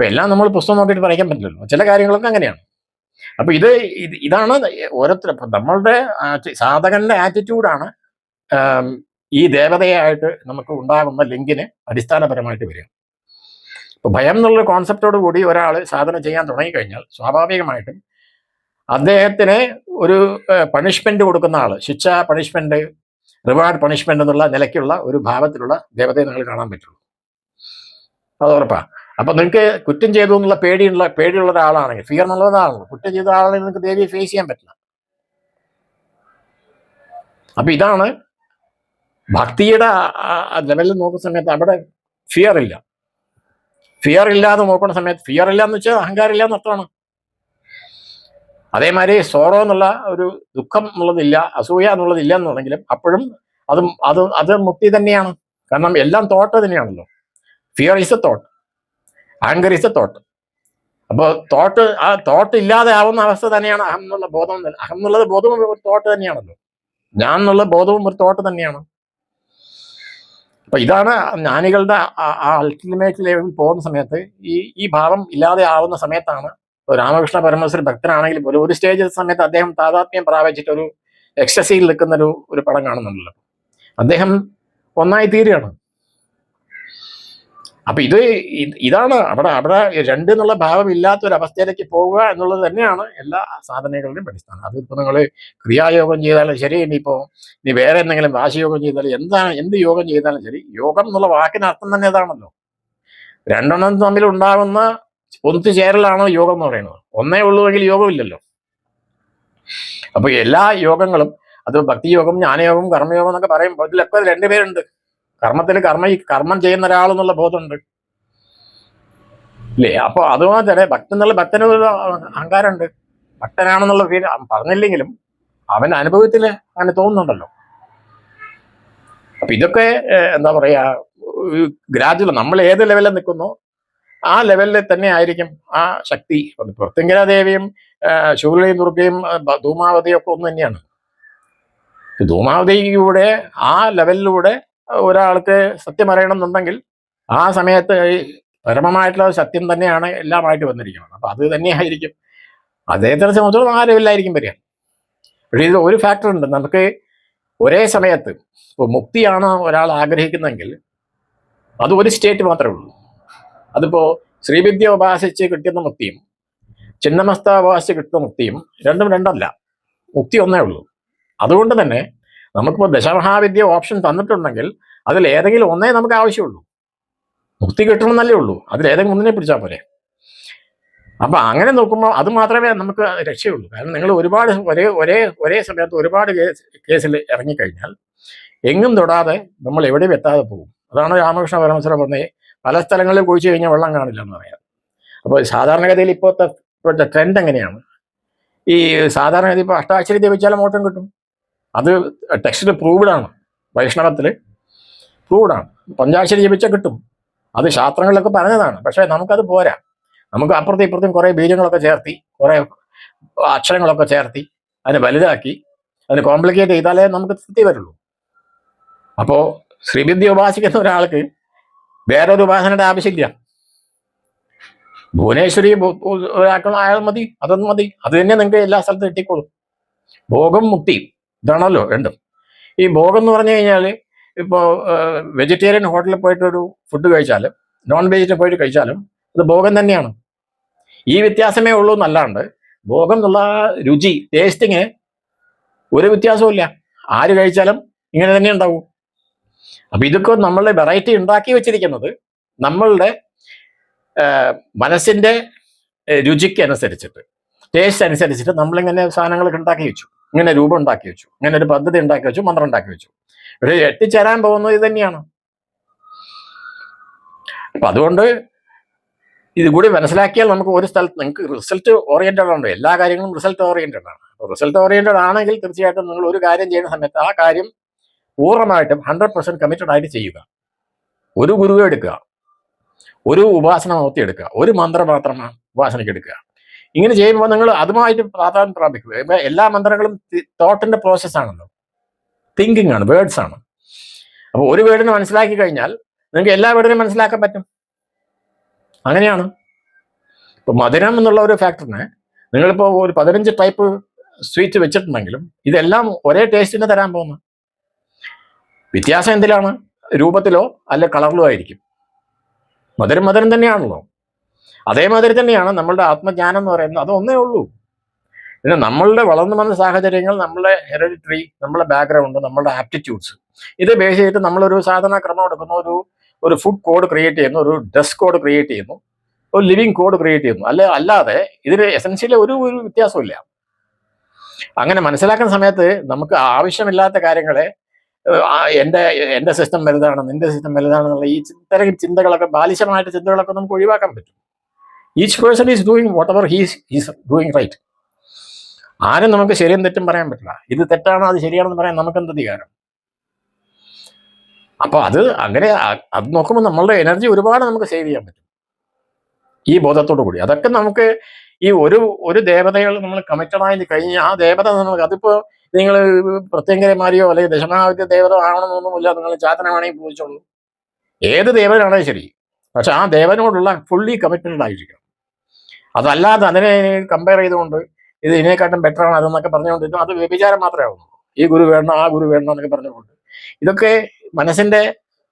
അപ്പൊ എല്ലാം നമ്മൾ പുസ്തകം നോക്കിയിട്ട് പറയാൻ പറ്റില്ലല്ലോ. ചില കാര്യങ്ങളൊക്കെ അങ്ങനെയാണ്. അപ്പൊ ഇത് ഇത് ഇതാണ് ഓരോരുത്തർ നമ്മളുടെ സാധകന്റെ ആറ്റിറ്റ്യൂഡാണ് ഈ ദേവതയായിട്ട് നമുക്ക് ഉണ്ടാകുന്ന ലിങ്കിന് അടിസ്ഥാനപരമായിട്ട് വരിക. ഇപ്പൊ ഭയം എന്നുള്ള കോൺസെപ്റ്റോട് കൂടി ഒരാൾ സാധന ചെയ്യാൻ തുടങ്ങിക്കഴിഞ്ഞാൽ സ്വാഭാവികമായിട്ടും അദ്ദേഹത്തിന് ഒരു പണിഷ്മെന്റ് കൊടുക്കുന്ന ആൾ ശിക്ഷ പണിഷ്മെന്റ് റിവാർഡ് പണിഷ്മെന്റ് എന്നുള്ള നിലയ്ക്കുള്ള ഒരു ഭാവത്തിലുള്ള ദേവതയെ നിങ്ങൾ കാണാൻ പറ്റുള്ളൂ. അത് ഉറപ്പാ. അപ്പൊ നിങ്ങൾക്ക് കുറ്റം ചെയ്തു എന്നുള്ള പേടിയുള്ള പേടിയുള്ള ഒരാളാണെങ്കിൽ ഫിയർ എന്നുള്ള ആളാണ് കുറ്റം ചെയ്ത ആളാണെങ്കിൽ നിങ്ങൾക്ക് ദേവിയെ ഫേസ് ചെയ്യാൻ പറ്റില്ല. അപ്പൊ ഇതാണ് ഭക്തിയുടെ ലെവലിൽ നോക്കുന്ന സമയത്ത് അവിടെ ഫിയർ ഇല്ല. ഫിയർ ഇല്ലാതെ നോക്കുന്ന സമയത്ത് ഫിയർ ഇല്ല എന്ന് വെച്ചാൽ അഹങ്കാരം ഇല്ല എന്നർത്ഥമാണ് അതേമാതിരി സോറോ എന്നുള്ള ഒരു ദുഃഖം എന്നുള്ളതില്ല അസൂയ എന്നുള്ളതില്ല എന്നുണ്ടെങ്കിലും അപ്പോഴും അത് അത് അത് മുക്തി തന്നെയാണ്. കാരണം എല്ലാം തോട്ട് തന്നെയാണല്ലോ. Fear is a thought anger is a thought. അപ്പോൾ തോട്ട് ആ തോട്ട് ഇല്ലാതെ ആവുന്ന അവസ്ഥ തന്നെയാണ് അഹം എന്നുള്ള ബോധം. അഹം എന്നുള്ളത് ബോധവും ഒരു തോട്ട് തന്നെയാണല്ലോ. ഞാൻ എന്നുള്ള ബോധവും ഒരു തോട്ട് തന്നെയാണ്. അപ്പൊ ഇതാണ് ജ്ഞാനികളുടെ ആ അൾട്ടിമേറ്റ് ലെവലിൽ പോകുന്ന സമയത്ത് ഈ ഈ ഭാവം ഇല്ലാതെ ആവുന്ന സമയത്താണ് രാമകൃഷ്ണ പരമേശ്വര ഭക്തനാണെങ്കിൽ പോലും ഒരു സ്റ്റേജ് സമയത്ത് അദ്ദേഹം താതാത്മ്യം പ്രാപിച്ചിട്ട് ഒരു എക്സസൈയിൽ നിൽക്കുന്ന ഒരു ഒരു പടം കാണുന്നുണ്ടല്ലോ. അദ്ദേഹം ഒന്നായി തീരുകയാണ്. അപ്പൊ ഇത് ഇത് ഇതാണ് അവിടെ അവിടെ രണ്ട് എന്നുള്ള ഭാവം ഒരു അവസ്ഥയിലേക്ക് പോവുക എന്നുള്ളത് തന്നെയാണ് എല്ലാ സാധനങ്ങളുടെയും അടിസ്ഥാനം. അതിപ്പോ നിങ്ങൾ ക്രിയായോഗം ചെയ്താലും ശരി ഇനിയിപ്പോ ഇനി വേറെ എന്തെങ്കിലും വാശിയോഗം ചെയ്താലും എന്താണ് എന്ത് യോഗം ചെയ്താലും ശരി യോഗം എന്നുള്ള വാക്കിന് അർത്ഥം തന്നെ ഇതാണല്ലോ. രണ്ടെണ്ണം തമ്മിൽ ഉണ്ടാകുന്ന ചേരലാണ് യോഗം എന്ന് പറയുന്നത്. ഒന്നേ ഉള്ളുവെങ്കിൽ യോഗമില്ലല്ലോ അപ്പൊ എല്ലാ യോഗങ്ങളും അത് ഭക്തിയോഗം ജ്ഞാനയോഗം കർമ്മയോഗം എന്നൊക്കെ പറയുമ്പോൾ ഇതിലൊക്കെ രണ്ടുപേരുണ്ട്. കർമ്മത്തിൽ കർമ്മ കർമ്മം ചെയ്യുന്ന ഒരാളെന്നുള്ള ബോധമുണ്ട്. ഇല്ലേ? അപ്പോൾ അതുപോലെ തന്നെ ഭക്തൻ എന്നുള്ള ഭക്തന് അഹങ്കാരമുണ്ട്. ഭക്തനാണെന്നുള്ള ഫീൽ പറഞ്ഞില്ലെങ്കിലും അവൻ അനുഭവത്തിൽ അങ്ങനെ തോന്നുന്നുണ്ടല്ലോ. അപ്പൊ ഇതൊക്കെ എന്താ പറയാ ഗ്രാജുവൽ നമ്മൾ ഏത് ലെവലിൽ നിൽക്കുന്നു ആ ലെവലിൽ തന്നെ ആയിരിക്കും ആ ശക്തി. പുറത്തെങ്കില ദേവിയും ഏഹ്, ശൂലയും ദുർഗയും ധൂമാവതിയും ഒക്കെ ഒന്ന് തന്നെയാണ്. ധൂമാവതിയിലൂടെ ആ ലെവലിലൂടെ ഒരാൾക്ക് സത്യം അറിയണം എന്നുണ്ടെങ്കിൽ ആ. സമയത്ത് ഈ പരമമായിട്ടുള്ള സത്യം തന്നെയാണ് എല്ലാമായിട്ട് വന്നിരിക്കുന്നത്. അപ്പൊ അത് തന്നെയായിരിക്കും. അദ്ദേഹത്തിനെ സംബന്ധിച്ചോളം ആ ലെവലിലായിരിക്കും വരിക. പക്ഷേ ഇത് ഒരു ഫാക്ടർ ഉണ്ട്. നമുക്ക് ഒരേ സമയത്ത് ഇപ്പോൾ മുക്തിയാണ് ഒരാൾ ആഗ്രഹിക്കുന്നെങ്കിൽ അത് ഒരു സ്റ്റേറ്റ് മാത്രമേ ഉള്ളൂ. അതിപ്പോ ശ്രീവിദ്യ ഉപാസിച്ച് കിട്ടുന്ന മുക്തിയും ചിന്നമസ്ത ഉപാസിച്ച് കിട്ടുന്ന മുക്തിയും രണ്ടും രണ്ടല്ല. മുക്തി ഒന്നേ ഉള്ളൂ. അതുകൊണ്ട് തന്നെ നമുക്കിപ്പോൾ ദശമഹാവിദ്യ ഓപ്ഷൻ തന്നിട്ടുണ്ടെങ്കിൽ അതിൽ ഏതെങ്കിലും ഒന്നേ നമുക്ക് ആവശ്യമുള്ളൂ. മുക്തി കിട്ടണമെന്നല്ലേ ഉള്ളൂ. അതിൽ ഏതെങ്കിലും ഒന്നിനെ പിടിച്ചാൽ പോരെ. അപ്പൊ അങ്ങനെ നോക്കുമ്പോൾ അത് മാത്രമേ നമുക്ക് രക്ഷയുള്ളൂ. കാരണം നിങ്ങൾ ഒരുപാട് ഒരേ ഒരേ ഒരേ സമയത്ത് ഒരുപാട് കേസ് കേസിൽ ഇറങ്ങിക്കഴിഞ്ഞാൽ എങ്ങും തൊടാതെ നമ്മൾ എവിടെയും എത്താതെ പോകും. അതാണ് രാമകൃഷ്ണ പരമശ്വരം പറഞ്ഞത് പല സ്ഥലങ്ങളിൽ കുഴിച്ചു കഴിഞ്ഞാൽ വെള്ളം കാണില്ല എന്ന് പറയാം. അപ്പോൾ സാധാരണഗതിയിൽ ഇപ്പോഴത്തെ ഇപ്പോഴത്തെ ട്രെൻഡ് എങ്ങനെയാണ്? ഈ സാധാരണഗതി ഇപ്പോൾ അഷ്ടാക്ഷരി ജപിച്ചാലും ഓട്ടം കിട്ടും. അത് ടെക്സ്റ്റിൽ പ്രൂവ്ഡ് ആണ്. വൈഷ്ണവത്തിൽ പ്രൂവ്ഡ് ആണ്. പഞ്ചാക്ഷരി ജപിച്ചാൽ കിട്ടും. അത് ശാസ്ത്രങ്ങളിലൊക്കെ പറഞ്ഞതാണ്. പക്ഷേ നമുക്കത് പോരാ. നമുക്ക് അപ്പുറത്തും ഇപ്പുറത്തും കുറേ ബീജങ്ങളൊക്കെ ചേർത്തി കുറേ അക്ഷരങ്ങളൊക്കെ ചേർത്തി അതിനെ വലുതാക്കി അതിന് കോംപ്ലിക്കേറ്റ് ചെയ്താലേ നമുക്ക് തൃപ്തി വരുള്ളൂ. അപ്പോൾ ശ്രീവിദ്യ ഉപാസിക്കുന്ന ഒരാൾക്ക് വേറൊരു ഉപാസനയുടെ ആവശ്യമില്ല. ഭുവനേശ്വരി ഒരാൾക്കുള്ള ആയാൽ മതി അതൊന്നും മതി. അത് തന്നെ നിങ്ങൾക്ക് എല്ലാ സ്ഥലത്തും കിട്ടിക്കോളും. ഭോഗം മുക്തി. ഇതാണല്ലോ രണ്ടും. ഈ ഭോഗം എന്ന് പറഞ്ഞു കഴിഞ്ഞാൽ ഇപ്പോൾ വെജിറ്റേറിയൻ ഹോട്ടലിൽ പോയിട്ടൊരു ഫുഡ് കഴിച്ചാലും നോൺ വെജിറ്റേറിയൻ പോയിട്ട് കഴിച്ചാലും അത് ഭോഗം തന്നെയാണ്. ഈ വ്യത്യാസമേ ഉള്ളൂ എന്നല്ലാണ്ട് ഭോഗം എന്നുള്ള രുചി ടേസ്റ്റിങ് ഒരു വ്യത്യാസവും ഇല്ല ആര് കഴിച്ചാലും ഇങ്ങനെ തന്നെ ഉണ്ടാവും. അപ്പം ഇതൊക്കെ നമ്മളുടെ വെറൈറ്റി ഉണ്ടാക്കി വെച്ചിരിക്കുന്നത് നമ്മളുടെ മനസ്സിന്റെ രുചിക്ക് അനുസരിച്ചിട്ട് ടേസ്റ്റ് അനുസരിച്ചിട്ട് നമ്മളിങ്ങനെ സാധനങ്ങളൊക്കെ ഉണ്ടാക്കി വെച്ചു. ഇങ്ങനെ രൂപം ഉണ്ടാക്കി വെച്ചു. ഇങ്ങനെ ഒരു പദ്ധതി ഉണ്ടാക്കി വെച്ചു മന്ത്രം ഉണ്ടാക്കി വെച്ചു. പക്ഷേ എത്തിച്ചേരാൻ പോകുന്നത് ഇത് തന്നെയാണ്. അപ്പൊ അതുകൊണ്ട് ഇത് കൂടി മനസ്സിലാക്കിയാൽ നമുക്ക് ഒരു സ്ഥലത്ത് നിങ്ങൾക്ക് റിസൾട്ട് ഓറിയന്റഡ് ആണ്. എല്ലാ കാര്യങ്ങളും റിസൾട്ട് ഓറിയന്റഡ് ആണ്. റിസൾട്ട് ഓറിയന്റഡ് ആണെങ്കിൽ തീർച്ചയായിട്ടും നിങ്ങൾ ഒരു കാര്യം ചെയ്യുന്ന സമയത്ത് ആ കാര്യം പൂർണമായിട്ടും ഹൺഡ്രഡ് പെർസെന്റ് കമ്മിറ്റഡ് ആയിട്ട് ചെയ്യുക. ഒരു ഗുരുവെ എടുക്കുക. ഒരു ഉപാസന നോത്തി എടുക്കുക. ഒരു മന്ത്രം മാത്രമാണ് ഉപാസനയ്ക്ക് എടുക്കുക. ഇങ്ങനെ ചെയ്യുമ്പോൾ നിങ്ങൾ അതുമായിട്ട് പ്രാധാന്യം പ്രാപിക്കുക. ഇപ്പൊ എല്ലാ മന്ത്രങ്ങളും തോട്ടിന്റെ പ്രോസസ് ആണല്ലോ. തിങ്കിങ് ആണ് വേർഡ്സ് ആണ്. അപ്പോൾ ഒരു വേർഡിനെ മനസ്സിലാക്കി കഴിഞ്ഞാൽ നിങ്ങൾക്ക് എല്ലാ വേർഡിനെയും മനസ്സിലാക്കാൻ പറ്റും. അങ്ങനെയാണ്. ഇപ്പൊ മധുരം എന്നുള്ള ഒരു ഫാക്ടറിനെ നിങ്ങളിപ്പോ ഒരു പതിനഞ്ച് ടൈപ്പ് സ്വീറ്റ് വെച്ചിട്ടുണ്ടെങ്കിലും ഇതെല്ലാം ഒരേ ടേസ്റ്റിന് തരാൻ പോകുന്നു. വ്യത്യാസം എന്തിലാണ്? രൂപത്തിലോ അല്ല കളറിലോ ആയിരിക്കും. മധുരം മധുരം തന്നെയാണല്ലോ. അതേമാതിരി തന്നെയാണ് നമ്മളുടെ ആത്മജ്ഞാനം എന്ന് പറയുന്നത് അതൊന്നേ ഉള്ളൂ. പിന്നെ നമ്മളുടെ വളർന്നു വന്ന സാഹചര്യങ്ങൾ നമ്മളുടെ ഹെറിഡിറ്ററി നമ്മളുടെ ബാക്ക്ഗ്രൗണ്ട് നമ്മളുടെ ആപ്റ്റിറ്റ്യൂഡ്സ് ഇത് ബേസ് ചെയ്തിട്ട് നമ്മളൊരു സാധന ക്രമം എടുക്കുന്ന. ഒരു ഒരു ഫുഡ് കോഡ് ക്രിയേറ്റ് ചെയ്യുന്നു ഒരു ഡ്രസ് കോഡ് ക്രിയേറ്റ് ചെയ്യുന്നു ഒരു ലിവിങ് കോഡ് ക്രിയേറ്റ് ചെയ്യുന്നു. അല്ല അല്ലാതെ ഇതിന് എസൻഷ്യലി ഒരു ഒരു വ്യത്യാസമില്ല അങ്ങനെ മനസ്സിലാക്കുന്ന സമയത്ത് നമുക്ക് ആവശ്യമില്ലാത്ത കാര്യങ്ങളെ എന്റെ എന്റെ സിസ്റ്റം വലുതാണ് നിന്റെ സിസ്റ്റം വലുതാണെന്നുള്ള ഈ ഇത്തരം ചിന്തകളൊക്കെ ബാലിശമായിട്ട് ചിന്തകളൊക്കെ നമുക്ക് ഒഴിവാക്കാൻ പറ്റും. Each person is doing what ever he's is doing right ആരും നമുക്ക് ശരിയും തെറ്റും പറയാൻ പറ്റില്ല. ഇത് തെറ്റാണ് അത് ശരിയാണെന്ന് പറയാൻ നമുക്ക് എന്ത് അധികാരം? അപ്പോൾ അത് അങ്ങനെ അത് നോക്കുമ്പോൾ നമ്മളുടെ എനർജി ഒരുപാട് നമുക്ക് സേവ് ചെയ്യാൻ പറ്റും. ഈ ബോധത്തോടു കൂടി. അതൊക്കെ നമുക്ക് ഈ ഒരു ഒരു ദേവതകൾ നമ്മൾ കമ്മിറ്റഡായി കഴിഞ്ഞ് ആ ദേവത നമുക്ക് അതിപ്പോ നിങ്ങൾ പ്രത്യേകമാരിയോ അല്ലെങ്കിൽ ദശമാവിദ്യ ദേവത ആവണമെന്നൊന്നുമില്ല നിങ്ങൾ ചാത്തനമാണെങ്കിൽ പൂജിച്ചോളൂ. ഏത് ദേവനാണെങ്കിലും ശരി. പക്ഷെ ആ ദേവനോടുള്ള ഫുള്ളി കമ്മിറ്റഡ് ആയിരിക്കണം. അതല്ലാതെ അതിനെ കമ്പയർ ചെയ്തുകൊണ്ട് ഇത് ഇതിനെക്കാട്ടും ബെറ്റർ ആണ് അതെന്നൊക്കെ പറഞ്ഞുകൊണ്ട് ഇത് അത് വ്യഭിചാരം മാത്രമേ ആവുന്നു ഈ ഗുരു വേണം ആ ഗുരു വേണം എന്നൊക്കെ പറഞ്ഞുകൊണ്ട്. ഇതൊക്കെ മനസ്സിന്റെ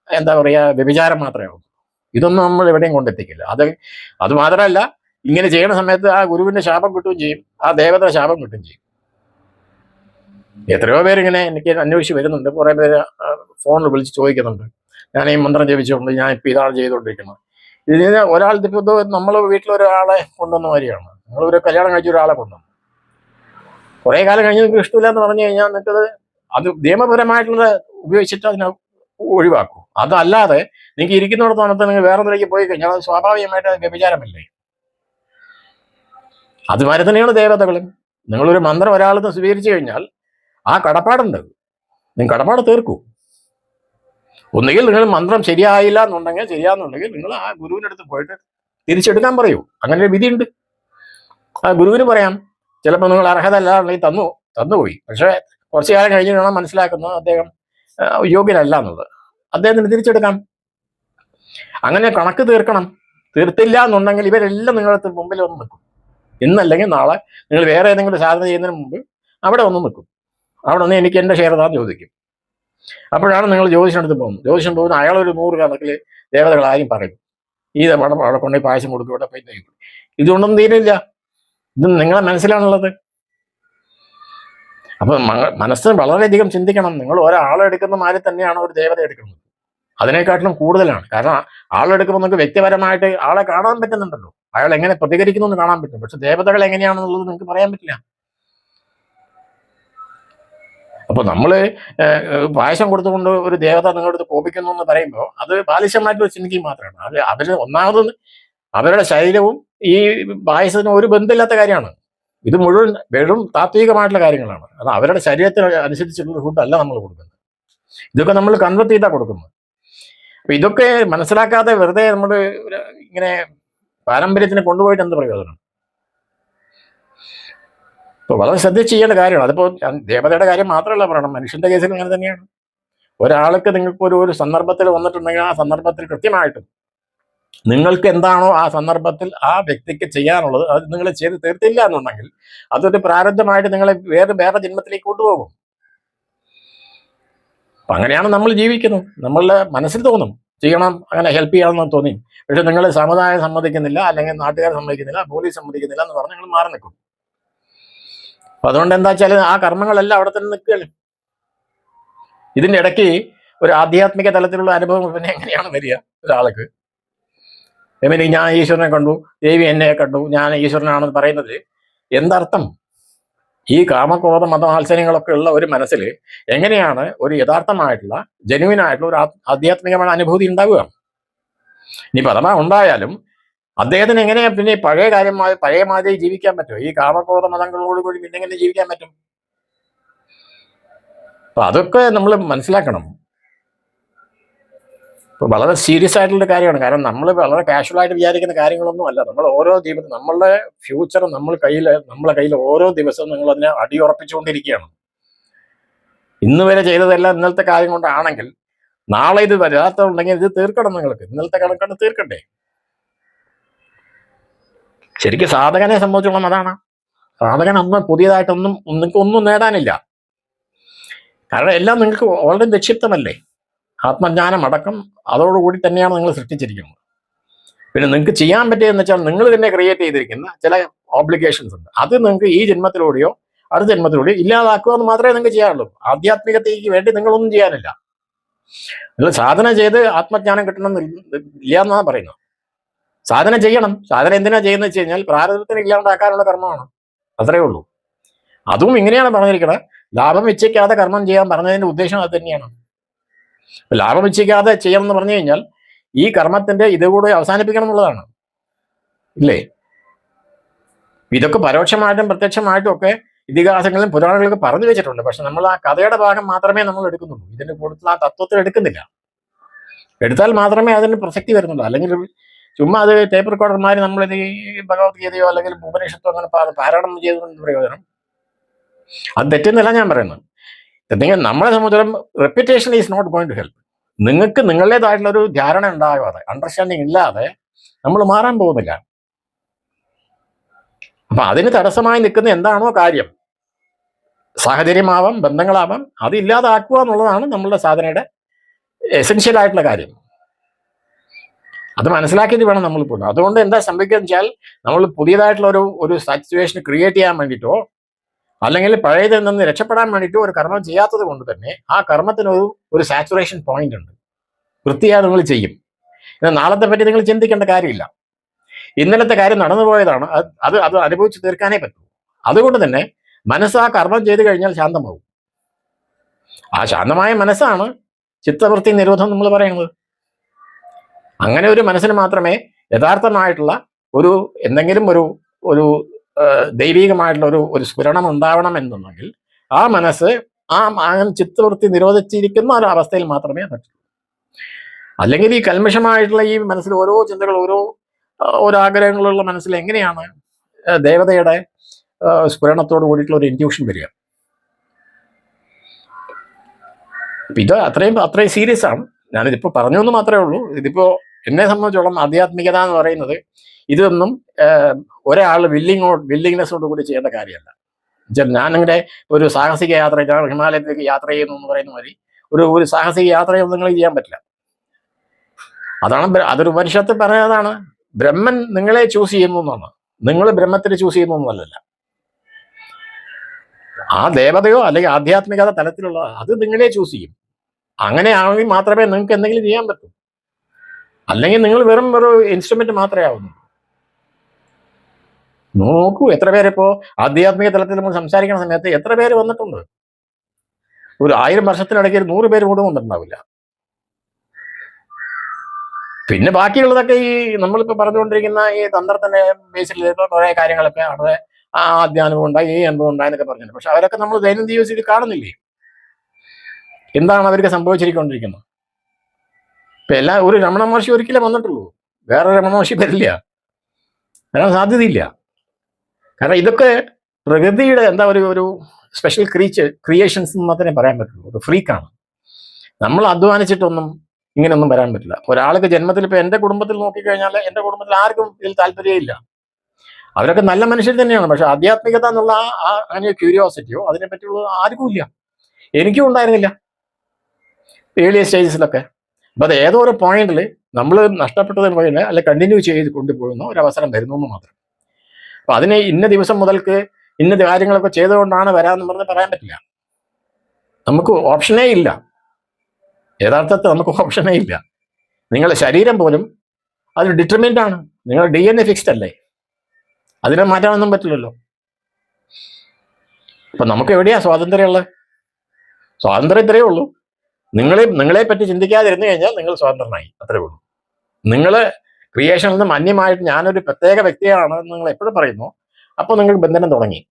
എന്താ പറയാ വ്യഭിചാരം മാത്രമേ ആവുന്നു ഇതൊന്നും നമ്മൾ എവിടെയും കൊണ്ടെത്തിക്കില്ല. അത് അത് മാത്രമല്ല ഇങ്ങനെ ചെയ്യുന്ന സമയത്ത് ആ ഗുരുവിന്റെ ശാപം കിട്ടുകയും ചെയ്യും. ആ ദേവത ശാപം കിട്ടുകയും ചെയ്യും. എത്രയോ പേരിങ്ങനെ എനിക്ക് അന്വേഷിച്ച് വരുന്നുണ്ട്. കുറെ പേര് ഫോണിൽ വിളിച്ച് ചോദിക്കുന്നുണ്ട്. ഞാൻ ഈ മന്ത്രം ജപിച്ചുകൊണ്ട് ഞാൻ ഇപ്പൊ ഇതാണ് ചെയ്തുകൊണ്ടിരിക്കുന്നത്. ഇതിന് ഒരാൾ ഇപ്പൊ നമ്മൾ വീട്ടിൽ ഒരാളെ കൊണ്ടുവന്ന മാതിരിയാണ്. ഒരു കല്യാണം കഴിച്ച ഒരാളെ കൊണ്ടുവന്നു. കുറെ കാലം കഴിഞ്ഞ് നിങ്ങൾക്ക് ഇഷ്ടമില്ല എന്ന് പറഞ്ഞു കഴിഞ്ഞാൽ നിങ്ങൾക്കത് അത് നിയമപരമായിട്ടുള്ളത് ഉപയോഗിച്ചിട്ട് അതിനെ ഒഴിവാക്കും. അതല്ലാതെ നിങ്ങൾക്ക് ഇരിക്കുന്നിടത്തോണത്ത് നിങ്ങൾ വേറെ നിലയ്ക്ക് പോയി കഴിഞ്ഞാൽ അത് സ്വാഭാവികമായിട്ട് അത് അതുമാതിരി തന്നെയാണ് ദേവതകളും നിങ്ങളൊരു മന്ത്രം ഒരാളെന്ന് സ്വീകരിച്ചു കഴിഞ്ഞാൽ ആ കടപ്പാടുണ്ട്. നിങ്ങൾ കടപ്പാട് തീർക്കൂ. ഒന്നുകിൽ നിങ്ങൾ മന്ത്രം ശരിയായില്ല എന്നുണ്ടെങ്കിൽ ശരിയാന്നുണ്ടെങ്കിൽ നിങ്ങൾ ആ ഗുരുവിന്റെ അടുത്ത് പോയിട്ട് തിരിച്ചെടുക്കാൻ പറയൂ. അങ്ങനെ ഒരു വിധിയുണ്ട്. ആ ഗുരുവിന് പറയാം ചിലപ്പോൾ നിങ്ങൾ അർഹത അല്ലാന്നുണ്ടെങ്കിൽ തന്നു തന്നുപോയി പക്ഷേ കുറച്ച് കാലം കഴിഞ്ഞിട്ടാണ് മനസ്സിലാക്കുന്നത് അദ്ദേഹം യോഗ്യനല്ല എന്നുള്ളത്. അദ്ദേഹത്തിന് തിരിച്ചെടുക്കാം. അങ്ങനെ കണക്ക് തീർക്കണം. തീർത്തില്ല എന്നുണ്ടെങ്കിൽ ഇവരെല്ലാം നിങ്ങളുടെ മുമ്പിൽ വന്ന് നിൽക്കും. ഇന്നല്ലെങ്കിൽ നാളെ നിങ്ങൾ വേറെ ഏതെങ്കിലും സാധന ചെയ്യുന്നതിന് മുമ്പ് അവിടെ വന്ന് നിൽക്കും. അവിടെ വന്ന് എനിക്ക് എന്റെ ഷെയർ താൻ ചോദിക്കും. അപ്പോഴാണ് നിങ്ങൾ ജ്യോതിഷനടുത്ത് പോകുന്നത്. ജ്യോതിഷൻ പോകുന്ന അയാളൊരു നൂറ് കണക്കിൽ ദേവതകൾ ആരും പറയും. ഈ അവിടെ അവിടെ കൊണ്ടുപോയി പായസം കൊടുക്കും ഇവിടെ പോയി കഴിക്കും. ഇതുകൊണ്ടൊന്നും തീരില്ല. ഇത് നിങ്ങളെ മനസ്സിലാണുള്ളത്. അപ്പൊ മനസ്സ് മനസ്സിന് വളരെയധികം ചിന്തിക്കണം. നിങ്ങൾ ഒരാളെ എടുക്കുന്ന മാതിരി തന്നെയാണ് ഒരു ദേവത എടുക്കുന്നത്. അതിനെക്കാട്ടിലും കൂടുതലാണ്. കാരണം ആളെടുക്കുമ്പോൾ നിങ്ങൾക്ക് വ്യക്തിപരമായിട്ട് ആളെ കാണാൻ പറ്റുന്നുണ്ടല്ലോ. അയാൾ എങ്ങനെ പ്രതികരിക്കുന്നു എന്ന് കാണാൻ പറ്റും. പക്ഷെ ദേവതകൾ എങ്ങനെയാണെന്നുള്ളത് നിങ്ങൾക്ക് പറയാൻ പറ്റില്ല. അപ്പൊ നമ്മൾ ഏഹ്, പായസം കൊടുത്തുകൊണ്ട് ഒരു ദേവത നിങ്ങളുടെ അടുത്ത് കോപിക്കുന്നു എന്ന് പറയുമ്പോൾ അത് ബാലിശമായിട്ടുള്ള ചിന്തിക്കുക മാത്രമാണ്. അത് അവർ ഒന്നാമത് അവരുടെ ശരീരവും ഈ പായസത്തിന് ഒരു ബന്ധമില്ലാത്ത കാര്യമാണ്. ഇത് മുഴുവൻ വെറും താത്വികമായിട്ടുള്ള കാര്യങ്ങളാണ്. അത് അവരുടെ ശരീരത്തിന് അനുസരിച്ചിട്ടുള്ള ഫുഡ് അല്ല നമ്മൾ കൊടുക്കുന്നത്. ഇതൊക്കെ നമ്മൾ കൺവെർട്ട് കൊടുക്കുന്നത്. അപ്പൊ ഇതൊക്കെ മനസ്സിലാക്കാതെ വെറുതെ നമ്മൾ ഇങ്ങനെ പാരമ്പര്യത്തിന് കൊണ്ടുപോയിട്ട് എന്ത് പ്രയോജനം? ഇപ്പൊ വളരെ ശ്രദ്ധിച്ച് ചെയ്യേണ്ട കാര്യമാണ്. അതിപ്പോ ഞാൻ ദേവതയുടെ കാര്യം മാത്രമല്ല പറയണം. മനുഷ്യന്റെ കേസിൽ അങ്ങനെ തന്നെയാണ്. ഒരാൾക്ക് നിങ്ങൾക്ക് ഒരു ഒരു സന്ദർഭത്തിൽ വന്നിട്ടുണ്ടെങ്കിൽ ആ സന്ദർഭത്തിൽ കൃത്യമായിട്ടും നിങ്ങൾക്ക് എന്താണോ ആ സന്ദർഭത്തിൽ ആ വ്യക്തിക്ക് ചെയ്യാനുള്ളത് അത് നിങ്ങൾ ചെയ്ത് തീർത്തില്ല എന്നുണ്ടെങ്കിൽ അതൊരു പ്രാരബ്ധമായിട്ട് നിങ്ങളെ വേറെ വേറെ ജന്മത്തിലേക്ക് കൊണ്ടുപോകും. അപ്പൊ അങ്ങനെയാണ് നമ്മൾ ജീവിക്കുന്നത്. നമ്മളുടെ മനസ്സിൽ തോന്നും ചെയ്യണം അങ്ങനെ ഹെൽപ്പ് ചെയ്യണമെന്ന് തോന്നി പക്ഷെ നിങ്ങൾ സമുദായം സമ്മതിക്കുന്നില്ല അല്ലെങ്കിൽ നാട്ടുകാർ സമ്മതിക്കുന്നില്ല പോലീസ് സമ്മതിക്കുന്നില്ല എന്ന് പറഞ്ഞ് നിങ്ങൾ മാറി നിൽക്കും. അതുകൊണ്ട് എന്താ വെച്ചാൽ ആ കർമ്മങ്ങളെല്ലാം അവിടെ തന്നെ നിൽക്കുകയാണ്. ഇതിന്റെ ഇടയ്ക്ക് ഒരു ആധ്യാത്മിക തലത്തിലുള്ള അനുഭവം പിന്നെ എങ്ങനെയാണ് വരിക ഒരാൾക്ക്? എമിനി ഞാൻ ഈശ്വരനെ കണ്ടു ദേവി എന്നെ കണ്ടു ഞാൻ ഈശ്വരനാണെന്ന് പറയുന്നത് എന്തർത്ഥം? ഈ കാമക്രോധ മതമാത്സര്യങ്ങളൊക്കെ ഉള്ള ഒരു മനസ്സിൽ എങ്ങനെയാണ് ഒരു യഥാർത്ഥമായിട്ടുള്ള ജനുവിനായിട്ടുള്ള ഒരു ആധ്യാത്മികമായ അനുഭൂതി ഉണ്ടാവുക? ഇനി പരമ ഉണ്ടായാലും അദ്ദേഹത്തിന് എങ്ങനെയാ പിന്നെ പഴയ കാര്യം പഴയ മാതിരി ജീവിക്കാൻ പറ്റും ഈ കാമക്രോധ മതങ്ങളോട് കൂടി പിന്നെ എങ്ങനെ ജീവിക്കാൻ പറ്റും? അപ്പൊ അതൊക്കെ നമ്മൾ മനസ്സിലാക്കണം. ഇപ്പൊ വളരെ സീരിയസ് ആയിട്ടുള്ള കാര്യമാണ്. കാരണം നമ്മൾ വളരെ കാഷ്വൽ ആയിട്ട് വിചാരിക്കുന്ന കാര്യങ്ങളൊന്നും അല്ല. നമ്മൾ ഓരോ ജീവിതം നമ്മളുടെ ഫ്യൂച്ചർ നമ്മൾ കയ്യിൽ നമ്മളെ കയ്യിൽ ഓരോ ദിവസവും നിങ്ങൾ അതിനെ അടിയുറപ്പിച്ചുകൊണ്ടിരിക്കുകയാണ്. ഇന്ന് വരെ ചെയ്തതെല്ലാം ഇന്നലത്തെ കാര്യം കൊണ്ടാണെങ്കിൽ നാളെ ഇത് വരാത്തുണ്ടെങ്കിൽ ഇത് തീർക്കണം നിങ്ങൾക്ക്. ഇന്നലത്തെ കണക്കാണ് തീർക്കണ്ടേ? ശരിക്കും സാധകനെ സംബന്ധിച്ചോളം അതാണ്. സാധകൻ അന്ന് പുതിയതായിട്ടൊന്നും നിങ്ങൾക്ക് ഒന്നും നേടാനില്ല. കാരണം എല്ലാം നിങ്ങൾക്ക് ഓൾറെഡി നിക്ഷിപ്തമല്ലേ? ആത്മജ്ഞാനം അടക്കം അതോടുകൂടി തന്നെയാണ് നിങ്ങൾ സൃഷ്ടിച്ചിരിക്കുന്നത്. പിന്നെ നിങ്ങൾക്ക് ചെയ്യാൻ പറ്റിയെന്ന് വെച്ചാൽ നിങ്ങൾ തന്നെ ക്രിയേറ്റ് ചെയ്തിരിക്കുന്ന ചില ഓബ്ലിഗേഷൻസ് ഉണ്ട്. അത് നിങ്ങൾക്ക് ഈ ജന്മത്തിലൂടെയോ അടുത്ത ജന്മത്തിലൂടെയോ ഇല്ലാതാക്കുക എന്ന് മാത്രമേ നിങ്ങൾക്ക് ചെയ്യാനുള്ളൂ. ആധ്യാത്മികതയ്ക്ക് വേണ്ടി നിങ്ങളൊന്നും ചെയ്യാനില്ല. നിങ്ങൾ സാധന ചെയ്ത് ആത്മജ്ഞാനം കിട്ടണം ഇല്ല എന്നാണ് പറയുന്നത്. സാധന ചെയ്യണം. സാധന എന്തിനാ ചെയ്യുന്നത് വെച്ച് കഴിഞ്ഞാൽ പ്രാരബ്ധത്തിന് ഇല്ലാണ്ടാക്കാനുള്ള കർമ്മമാണ്. അത്രയേ ഉള്ളൂ. അതും ഇങ്ങനെയാണ് പറഞ്ഞിരിക്കുന്നത് ലാഭം വെച്ചേക്കാതെ കർമ്മം ചെയ്യാൻ പറഞ്ഞതിന്റെ ഉദ്ദേശം അത് തന്നെയാണ്. ലാഭം വെച്ചേക്കാതെ ചെയ്യണം എന്ന് പറഞ്ഞു കഴിഞ്ഞാൽ ഈ കർമ്മത്തിന്റെ ഇതുകൂടെ അവസാനിപ്പിക്കണം എന്നുള്ളതാണ്. ഇല്ലേ? ഇതൊക്കെ പരോക്ഷമായിട്ടും പ്രത്യക്ഷമായിട്ടും ഒക്കെ ഇതിഹാസങ്ങളിലും പുരാണങ്ങളിലൊക്കെ പറഞ്ഞു വെച്ചിട്ടുണ്ട്. പക്ഷെ നമ്മൾ ആ കഥയുടെ ഭാഗം മാത്രമേ നമ്മൾ എടുക്കുന്നുള്ളൂ. ഇതിന്റെ കൂടുതൽ ആ തത്വത്തിൽ എടുക്കുന്നില്ല. എടുത്താൽ മാത്രമേ അതിന് പ്രസക്തി വരുന്നുള്ളൂ. അല്ലെങ്കിൽ ചുമ്മാ അത് ടേപ്പ് റെക്കോർഡർമാർ നമ്മളിത് ഈ ഭഗവത്ഗീതയോ അല്ലെങ്കിൽ ഉപനിഷത്തോ അങ്ങനെ പാരായണം ചെയ്തുകൊണ്ട് പ്രയോജനം. അത് തെറ്റെന്നല്ല ഞാൻ പറയുന്നത്. എന്തെങ്കിലും നമ്മളെ സംബന്ധിച്ചും reputation is not going to help നിങ്ങൾക്ക് നിങ്ങളുടേതായിട്ടുള്ള ഒരു ധാരണ ഉണ്ടാകാതെ അണ്ടർസ്റ്റാൻഡിങ് ഇല്ലാതെ നമ്മൾ മാറാൻ പോകുന്നില്ല. അപ്പൊ അതിന് തടസ്സമായി നിൽക്കുന്ന എന്താണോ കാര്യം? സാഹചര്യമാവാം ബന്ധങ്ങളാവാം അത് ഇല്ലാതാക്കുക എന്നുള്ളതാണ് നമ്മളുടെ സാധനയുടെ എസെൻഷ്യൽ ആയിട്ടുള്ള കാര്യം. അത് മനസ്സിലാക്കിയിട്ട് വേണം നമ്മൾ പോകുന്നത് അതുകൊണ്ട് എന്താ സംഭവിക്കുക വെച്ചാൽ നമ്മൾ പുതിയതായിട്ടുള്ള ഒരു ഒരു സിറ്റുവേഷൻ ക്രിയേറ്റ് ചെയ്യാൻ വേണ്ടിയിട്ടോ അല്ലെങ്കിൽ പഴയതിൽ നിന്ന് രക്ഷപ്പെടാൻ വേണ്ടിയിട്ടോ ഒരു കർമ്മം ചെയ്യാത്തത് കൊണ്ട് തന്നെ ആ കർമ്മത്തിന് ഒരു സാച്ചുറേഷൻ പോയിന്റ് ഉണ്ട്. വൃത്തിയായി നിങ്ങൾ ചെയ്യും. എന്നാൽ നാളത്തെ പറ്റി നിങ്ങൾ ചിന്തിക്കേണ്ട കാര്യമില്ല. ഇന്നലത്തെ കാര്യം നടന്നു പോയതാണ്. അത് അത് അത് അനുഭവിച്ച് തീർക്കാനേ പറ്റൂ. അതുകൊണ്ട് തന്നെ മനസ്സ് ആ കർമ്മം ചെയ്തു കഴിഞ്ഞാൽ ശാന്തമാവും. ആ ശാന്തമായ മനസ്സാണ് ചിത്തവൃത്തി നിരോധം നമ്മൾ പറയുന്നത്. അങ്ങനെ ഒരു മനസ്സിന് മാത്രമേ യഥാർത്ഥമായിട്ടുള്ള ഒരു എന്തെങ്കിലും ഒരു ഒരു ദൈവീകമായിട്ടുള്ള ഒരു ഒരു സ്ഫുരണം ഉണ്ടാവണം എന്നുണ്ടെങ്കിൽ ആ മനസ്സ് ആ അങ്ങനെ ചിത്തവൃത്തി നിരോധിച്ചിരിക്കുന്ന ഒരു അവസ്ഥയിൽ മാത്രമേ പറ്റൂ അല്ലെങ്കിൽ ഈ കൽമിഷമായിട്ടുള്ള ഈ മനസ്സിൽ ഓരോ ചിന്തകൾ ഓരോ ഓരോ ആഗ്രഹങ്ങളുള്ള മനസ്സിൽ എങ്ങനെയാണ് ദേവതയുടെ സ്ഫുരണത്തോട് കൂടിയിട്ടുള്ള ഒരു ഇൻഡ്യൂഷൻ വരിക? ഇത് അത്രയും അത്രയും സീരിയസ് ആണ്. ഞാനിതിപ്പോ പറഞ്ഞു എന്ന് മാത്രമേ ഉള്ളൂ. ഇതിപ്പോ എന്നെ സംബന്ധിച്ചോളം ആധ്യാത്മികത എന്ന് പറയുന്നത് ഇതൊന്നും ഒരാൾ വില്ലിങ്ങോ വില്ലിങ്നെസ്സോട് കൂടി ചെയ്യേണ്ട കാര്യമല്ല. ഞാനിങ്ങനെ ഒരു സാഹസിക യാത്ര ഞാൻ ഹിമാലയത്തിലേക്ക് യാത്ര ചെയ്യുന്നു എന്ന് പറയുന്ന മാതിരി ഒരു ഒരു സാഹസിക യാത്രയൊന്നും നിങ്ങൾ ചെയ്യാൻ പറ്റില്ല. അതാണ് അതൊരു മനുഷ്യത്തിൽ പറയുന്നതാണ് ബ്രഹ്മൻ നിങ്ങളെ ചൂസ് ചെയ്യുന്നു എന്നാണ്. നിങ്ങൾ ബ്രഹ്മത്തിനെ ചൂസ് ചെയ്യുന്നു എന്നല്ല. ആ ദേവതയോ അല്ലെങ്കിൽ ആധ്യാത്മികത തലത്തിലുള്ള അത് നിങ്ങളെ ചൂസ് ചെയ്യും. അങ്ങനെയാണെങ്കിൽ മാത്രമേ നിങ്ങൾക്ക് എന്തെങ്കിലും ചെയ്യാൻ പറ്റൂ. അല്ലെങ്കിൽ നിങ്ങൾ വെറും വെറും ഇൻസ്ട്രുമെന്റ് മാത്രമേ ആവുന്നു നോക്കൂ എത്ര പേരിപ്പോ ആധ്യാത്മിക തലത്തിൽ നമ്മൾ സംസാരിക്കുന്ന സമയത്ത് എത്ര പേര് വന്നിട്ടുണ്ട്? ഒരു ആയിരം വർഷത്തിനിടയ്ക്ക് ഒരു നൂറ് പേര് കൂടെ വന്നിട്ടുണ്ടാവില്ല. പിന്നെ ബാക്കിയുള്ളതൊക്കെ ഈ നമ്മളിപ്പോ പറഞ്ഞുകൊണ്ടിരിക്കുന്ന ഈ തന്ത്രത്തിന്റെ ബേസിൽ കുറെ കാര്യങ്ങളൊക്കെ അവിടെ ആ അധ്യാനം ഉണ്ടായി ഈ അനുഭവം ഉണ്ടായി എന്നൊക്കെ പറഞ്ഞിട്ടുണ്ട്. പക്ഷെ അവരൊക്കെ നമ്മൾ ദൈനംദിന ജീവിതത്തിൽ കാണുന്നില്ലേ? എന്താണ് അവർക്ക് സംഭവിച്ചിരിക്കൊണ്ടിരിക്കുന്നത്? ഇപ്പൊ എല്ലാ ഒരു രമണ മഹർഷി ഒരിക്കലേ വന്നിട്ടുള്ളൂ. വേറെ രമണ മഹർഷി വരില്ല. വരാൻ സാധ്യതയില്ല. കാരണം ഇതൊക്കെ പ്രകൃതിയുടെ എന്താ ഒരു ഒരു സ്പെഷ്യൽ ക്രീച്ചർ ക്രിയേഷൻസ് എന്ന് മാത്രമേ പറയാൻ പറ്റുള്ളൂ. ഒരു ഫ്രീക്കാണ് നമ്മൾ അധ്വാനിച്ചിട്ടൊന്നും ഇങ്ങനെയൊന്നും വരാൻ പറ്റില്ല. ഒരാൾക്ക് ജന്മത്തിൽ ഇപ്പൊ എന്റെ കുടുംബത്തിൽ നോക്കിക്കഴിഞ്ഞാൽ എന്റെ കുടുംബത്തിൽ ആർക്കും ഇതിൽ താല്പര്യമില്ല. അവരൊക്കെ നല്ല മനുഷ്യർ തന്നെയാണ്. പക്ഷെ ആധ്യാത്മികത എന്നുള്ള ആ അങ്ങനെ ക്യൂരിയോസിറ്റിയോ അതിനെ പറ്റിയുള്ള ആർക്കും ഇല്ല. എനിക്കും ഉണ്ടായിരുന്നില്ല. ഏർലിയ സ്റ്റേജസിലൊക്കെ അപ്പൊ അത് ഏതോ ഒരു പോയിന്റിൽ നമ്മൾ നഷ്ടപ്പെട്ടതിന് പോയിന്റ് അല്ലെ കണ്ടിന്യൂ ചെയ്ത് കൊണ്ടുപോകുന്ന ഒരു അവസരം വരുന്നു എന്ന് മാത്രം. അപ്പൊ അതിനെ ഇന്ന ദിവസം മുതൽക്ക് ഇന്ന കാര്യങ്ങളൊക്കെ ചെയ്തുകൊണ്ടാണ് വരാമെന്ന് പറഞ്ഞ് പറയാൻ പറ്റില്ല. നമുക്ക് ഓപ്ഷനേ ഇല്ല. യഥാർത്ഥത്തിൽ നമുക്ക് ഓപ്ഷനേ ഇല്ല. നിങ്ങളുടെ ശരീരം പോലും അത് ഡിറ്റർമിൻഡ് ആണ്. നിങ്ങളുടെ ഡി എൻ എ ഫിക്സ്ഡ് അല്ലേ? അതിനെ മാറ്റാനൊന്നും പറ്റില്ലല്ലോ. അപ്പൊ നമുക്ക് എവിടെയാ സ്വാതന്ത്ര്യമുള്ളത്? സ്വാതന്ത്ര്യം ഇത്രയേ ഉള്ളൂ. നിങ്ങളെ നിങ്ങളെ പറ്റി ചിന്തിക്കാതിരുന്നു കഴിഞ്ഞാൽ നിങ്ങൾ സ്വതന്ത്രനായി. അത്രേ ഉള്ളൂ. നിങ്ങൾ ക്രിയേഷനിൽ നിന്ന് മാന്യമായിട്ട് ഞാനൊരു പ്രത്യേക വ്യക്തിയാണ് എന്ന് നിങ്ങൾ എപ്പോഴും പറയുന്നു. അപ്പോൾ നിങ്ങൾ ബന്ധനം തുടങ്ങി.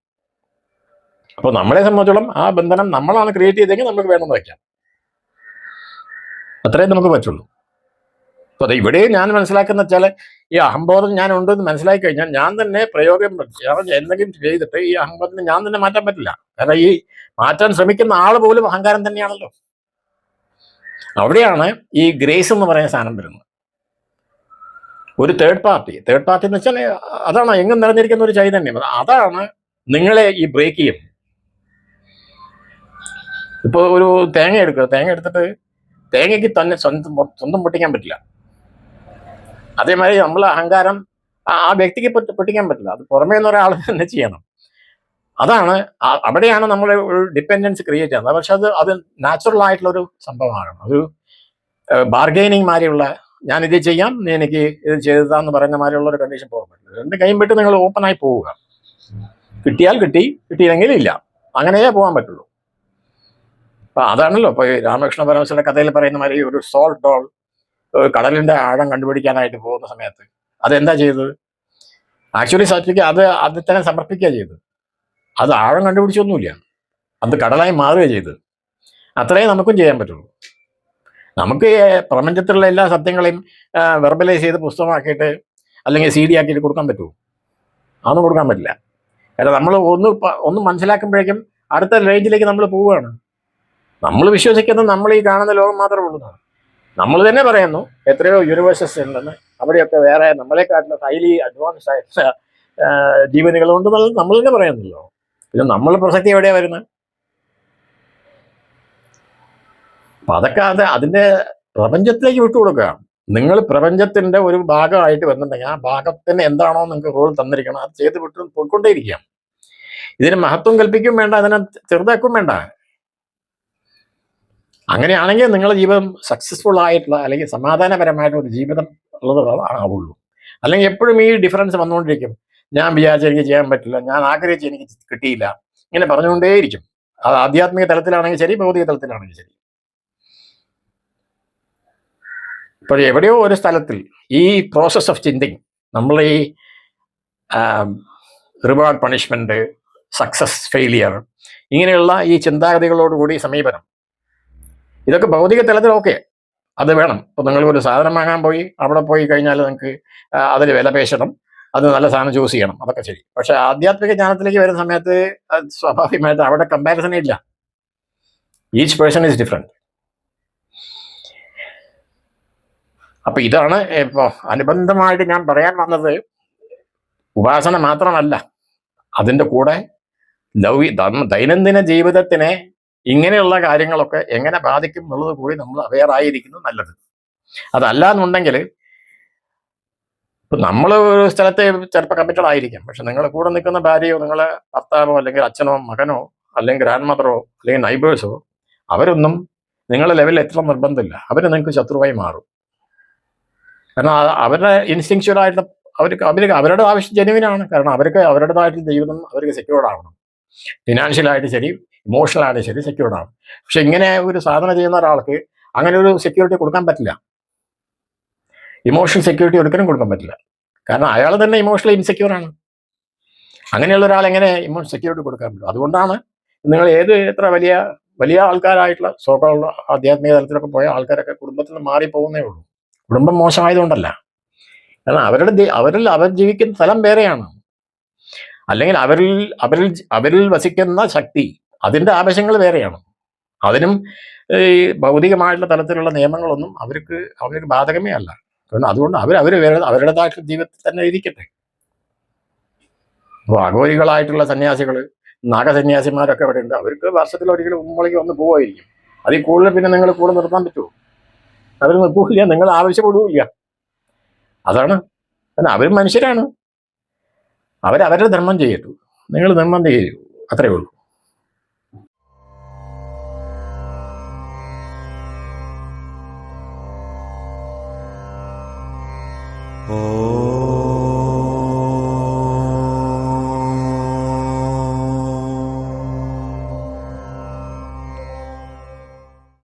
അപ്പോൾ നമ്മളെ സംബന്ധിച്ചോളം ആ ബന്ധനം നമ്മളാണ് ക്രിയേറ്റ് ചെയ്തെങ്കിൽ നമുക്ക് വേണമെന്ന് വയ്ക്കാം. അത്രയും നമുക്ക് പറ്റുള്ളൂ. അപ്പൊ അത് ഇവിടെയും ഞാൻ മനസ്സിലാക്കുന്ന വെച്ചാൽ ഈ അഹംബോധം ഞാൻ ഉണ്ടെന്ന് മനസ്സിലാക്കി കഴിഞ്ഞാൽ ഞാൻ തന്നെ പ്രയോഗം എന്തെങ്കിലും ചെയ്തിട്ട് ഈ അഹംബോധത്തിന് ഞാൻ തന്നെ മാറ്റാൻ പറ്റില്ല. കാരണം ഈ മാറ്റാൻ ശ്രമിക്കുന്ന ആൾ പോലും അഹങ്കാരം തന്നെയാണല്ലോ. അവിടെയാണ് ഈ ഗ്രേസ് എന്ന് പറയുന്ന സാധനം വരുന്നത്. ഒരു തേർഡ് പാർട്ടി തേർഡ് പാർട്ടി എന്ന് വെച്ചാൽ അതാണ് എങ്ങും നിറഞ്ഞിരിക്കുന്ന ഒരു ചൈതന്യം. അതാണ് നിങ്ങളെ ഈ ബ്രേക്ക് ചെയ്യും ഇപ്പോൾ ഒരു തേങ്ങ എടുക്കുക. തേങ്ങ എടുത്തിട്ട് തേങ്ങയ്ക്ക് തന്നെ സ്വന്തം സ്വന്തം പൊട്ടിക്കാൻ പറ്റില്ല. അതേമാതിരി നമ്മൾ അഹങ്കാരം ആ വ്യക്തിക്ക് പൊട്ടിക്കാൻ പറ്റില്ല. അത് പുറമേ നിന്ന് ഒരാൾ തന്നെ ചെയ്യണം. അതാണ് അവിടെയാണ് നമ്മൾ ഒരു ഡിപ്പെൻഡൻസ് ക്രിയേറ്റ് ചെയ്യുന്നത്. പക്ഷെ അത് അത് നാച്ചുറൽ ആയിട്ടുള്ള ഒരു സംഭവമാണ്. ഒരു ബാർഗെയിനിങ് മാതിരിയുള്ള ഞാൻ ഇത് ചെയ്യാം നീ എനിക്ക് ഇത് ചെയ്തതാന്ന് പറയുന്ന മാതിരിയുള്ള ഒരു കണ്ടീഷൻ പോകാൻ പറ്റില്ല. രണ്ട് കൈയും വിട്ട് നിങ്ങൾ ഓപ്പൺ ആയി പോവുക. കിട്ടിയാൽ കിട്ടി കിട്ടിയില്ലെങ്കിൽ ഇല്ല. അങ്ങനെയേ പോകാൻ പറ്റുള്ളൂ. അപ്പൊ അതാണല്ലോ. ഇപ്പൊ രാമകൃഷ്ണ പരമശിവന്റെ കഥയിൽ പറയുന്ന മാതിരി ഒരു സോൾട്ട് ഡോൾ കടലിന്റെ ആഴം കണ്ടുപിടിക്കാനായിട്ട് പോകുന്ന സമയത്ത് അതെന്താ ചെയ്തത്? ആക്ച്വലി സത്യക്ക് അത് അത് തന്നെ സമർപ്പിക്കുക ചെയ്തത്. അത് ആഴം കണ്ടുപിടിച്ചൊന്നുമില്ല. അത് കടലായി മാറുകയാണ് ചെയ്തത്. അത്രയേ നമുക്കും ചെയ്യാൻ പറ്റുള്ളൂ. നമുക്ക് പ്രപഞ്ചത്തിലുള്ള എല്ലാ സത്യങ്ങളെയും വെർബലൈസ് ചെയ്ത് പുസ്തകമാക്കിയിട്ട് അല്ലെങ്കിൽ സി ഡി ആക്കിയിട്ട് കൊടുക്കാൻ പറ്റുമോ? അതൊന്നും കൊടുക്കാൻ പറ്റില്ല. കാരണം നമ്മൾ ഒന്ന് ഒന്ന് മനസ്സിലാക്കുമ്പോഴേക്കും അടുത്ത റേഞ്ചിലേക്ക് നമ്മൾ പോവുകയാണ്. നമ്മൾ വിശ്വസിക്കുന്നത് നമ്മൾ ഈ കാണുന്ന ലോകം മാത്രമേ ഉള്ളൂ. നമ്മൾ തന്നെ പറയുന്നു എത്രയോ യൂണിവേഴ്സസ് ഉണ്ടെന്ന്. അവിടെയൊക്കെ വേറെ നമ്മളെക്കാട്ടിലും ഹൈലി അഡ്വാൻസ് ആയിട്ടുള്ള ജീവനുകളുണ്ടെന്നുള്ളത് നമ്മൾ തന്നെ പറയുന്നല്ലോ. പിന്നെ നമ്മൾ പ്രസക്തി എവിടെയാണ് വരുന്നത്? അപ്പൊ അതൊക്കെ അത് അതിന്റെ പ്രപഞ്ചത്തിലേക്ക് വിട്ടുകൊടുക്കുകയാണ് നിങ്ങൾ പ്രപഞ്ചത്തിന്റെ ഒരു ഭാഗമായിട്ട് വന്നിട്ടുണ്ടെങ്കിൽ ആ ഭാഗത്തിന് എന്താണോ നിങ്ങൾക്ക് റോൾ തന്നിരിക്കണം അത് ചെയ്ത് വിട്ട് പോയിക്കൊണ്ടേയിരിക്കാം ഇതിന് മഹത്വം കൽപ്പിക്കും വേണ്ട അതിനെ ചെറുതാക്കും വേണ്ട. അങ്ങനെയാണെങ്കിൽ നിങ്ങളുടെ ജീവിതം സക്സസ്ഫുൾ ആയിട്ടുള്ള അല്ലെങ്കിൽ സമാധാനപരമായിട്ടുള്ള ഒരു ജീവിതം ഉള്ളത് ആവുള്ളൂ. അല്ലെങ്കിൽ എപ്പോഴും ഈ ഡിഫറൻസ് വന്നുകൊണ്ടിരിക്കും. ഞാൻ വിചാരിച്ച എനിക്ക് ചെയ്യാൻ പറ്റില്ല. ഞാൻ ആഗ്രഹിച്ച് എനിക്ക് കിട്ടിയില്ല. ഇങ്ങനെ പറഞ്ഞുകൊണ്ടേയിരിക്കും. അത് ആധ്യാത്മിക തലത്തിലാണെങ്കിൽ ശരി ഭൗതിക തലത്തിലാണെങ്കിൽ ശരി. ഇപ്പോൾ എവിടെയോ ഒരു സ്ഥലത്തിൽ ഈ പ്രോസസ് ഓഫ് ചിന്തിങ് നമ്മൾ ഈ റിവാർഡ് പണിഷ്മെന്റ് സക്സസ് ഫെയിലിയർ ഇങ്ങനെയുള്ള ഈ ചിന്താഗതികളോടുകൂടി സമീപനം. ഇതൊക്കെ ഭൗതിക തലത്തിൽ ഓക്കെ അത് വേണം. ഇപ്പൊ നിങ്ങൾ ഒരു സാധനം വാങ്ങാൻ പോയി അവിടെ പോയി കഴിഞ്ഞാൽ നിങ്ങൾക്ക് അതിൽ വില പേശണം. അത് നല്ല സാധനം ചൂസ് ചെയ്യണം. അതൊക്കെ ശരി. പക്ഷെ ആധ്യാത്മിക ജ്ഞാനത്തിലേക്ക് വരുന്ന സമയത്ത് സ്വാഭാവികമായിട്ട് അവിടെ കമ്പാരിസൺ ഇല്ല. ഈച്ച് പേഴ്സൺ ഈസ് ഡിഫറെന്റ് അപ്പൊ ഇതാണ് ഇപ്പോൾ അനുബന്ധമായിട്ട് ഞാൻ പറയാൻ വന്നത് ഉപാസന മാത്രമല്ല അതിന്റെ കൂടെ ലൗകി ദൈനംദിന ജീവിതത്തിനെ ഇങ്ങനെയുള്ള കാര്യങ്ങളൊക്കെ എങ്ങനെ ബാധിക്കും എന്നുള്ളത് കൂടി നമ്മൾ അവെയർ ആയിരിക്കുന്നത് നല്ലത്. അതല്ല എന്നുണ്ടെങ്കിൽ ഇപ്പൊ നമ്മൾ ഒരു സ്ഥലത്തെ ചിലപ്പോൾ കമ്മിറ്റഡ് ആയിരിക്കാം പക്ഷെ നിങ്ങളുടെ കൂടെ നിൽക്കുന്ന ഭാര്യയോ നിങ്ങളെ ഭർത്താവോ അല്ലെങ്കിൽ അച്ഛനോ മകനോ അല്ലെങ്കിൽ ഗ്രാൻഡ് മദറോ അല്ലെങ്കിൽ നൈബേഴ്സോ അവരൊന്നും നിങ്ങളുടെ ലെവലിൽ എത്ര നിർബന്ധമില്ല. അവർ നിങ്ങൾക്ക് ശത്രുവായി മാറും. കാരണം അവരുടെ ഇൻസ്റ്റിങ്ച്വൽ ആയിട്ടുള്ള അവർക്ക് അവർക്ക് അവരുടെ ആവശ്യം ജനുവിനാണ് കാരണം അവർക്ക് അവരുടേതായിട്ടുള്ള ജീവിതം അവർക്ക് സെക്യൂർഡ് ആവണം. ഫിനാൻഷ്യലായിട്ട് ശരി ഇമോഷണലായിട്ട് ശരി സെക്യൂർഡ് ആവണം. പക്ഷെ ഇങ്ങനെ ഒരു സാധന ചെയ്യുന്ന ഒരാൾക്ക് അങ്ങനെ ഒരു സെക്യൂരിറ്റി കൊടുക്കാൻ പറ്റില്ല. ഇമോഷണൽ സെക്യൂരിറ്റി ഒരിക്കലും കൊടുക്കാൻ പറ്റില്ല. കാരണം അയാൾ തന്നെ ഇമോഷണലി ഇൻസെക്യൂർ ആണ്. അങ്ങനെയുള്ള ഒരാൾ എങ്ങനെ ഇമോഷണൽ സെക്യൂരിറ്റി കൊടുക്കാൻ പറ്റും? അതുകൊണ്ടാണ് നിങ്ങൾ ഏത് എത്ര വലിയ വലിയ ആൾക്കാരായിട്ടുള്ള സോകളുള്ള ആധ്യാത്മിക തലത്തിലൊക്കെ പോയ ആൾക്കാരൊക്കെ കുടുംബത്തിൽ നിന്ന് മാറിപ്പോകുന്നേ ഉള്ളൂ. കുടുംബം മോശമായതുകൊണ്ടല്ല. കാരണം അവരുടെ അവരിൽ അവർ ജീവിക്കുന്ന സ്ഥലം വേറെയാണ്. അല്ലെങ്കിൽ അവരിൽ അവരിൽ അവരിൽ വസിക്കുന്ന ശക്തി അതിന്റെ ആവശ്യങ്ങൾ വേറെയാണ്. അതിനും ഈ ഭൗതികമായിട്ടുള്ള തലത്തിലുള്ള നിയമങ്ങളൊന്നും അവർക്ക് അവർക്ക് ബാധകമേ അല്ല. കാരണം അതുകൊണ്ട് അവർ അവർ അവരുടേതായിട്ടുള്ള ജീവിതത്തിൽ തന്നെ ഇരിക്കട്ടെ. അപ്പോൾ അഘോരികളായിട്ടുള്ള സന്യാസികൾ നാഗസന്യാസിമാരൊക്കെ അവിടെ ഉണ്ട്. അവർക്ക് വർഷത്തിൽ ഒരിക്കലും ഉമ്മളിക്ക് വന്ന് പോവായിരിക്കും. അതിൽ കൂടുതൽ പിന്നെ നിങ്ങൾ കൂടെ നിർത്താൻ പറ്റുമോ? അവർ നിർത്തൂല്ല നിങ്ങൾ ആവശ്യപ്പെടുകയില്ല. അതാണ്. കാരണം അവരും മനുഷ്യരാണ്. അവരവരുടെ ധർമ്മം ചെയ്യട്ടു. നിങ്ങൾ ധർമ്മം ചെയ്യൂ അത്രയേ ഉള്ളൂ. Oh.